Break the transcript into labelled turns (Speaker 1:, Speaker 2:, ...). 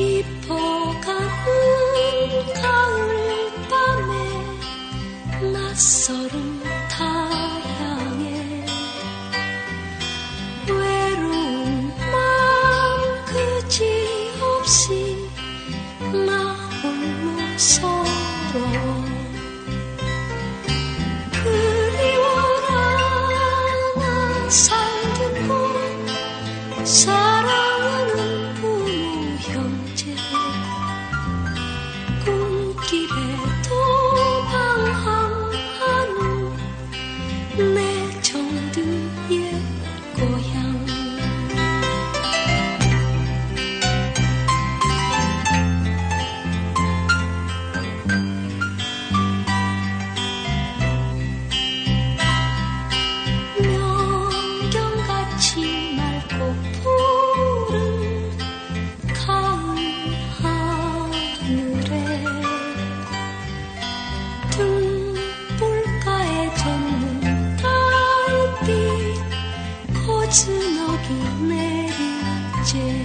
Speaker 1: 깊어가는 가을밤에 낯설은 타향에 외로운 마음 그지 없이 나 홀로 서러워 그리워라. 난 살겠고 사랑 街。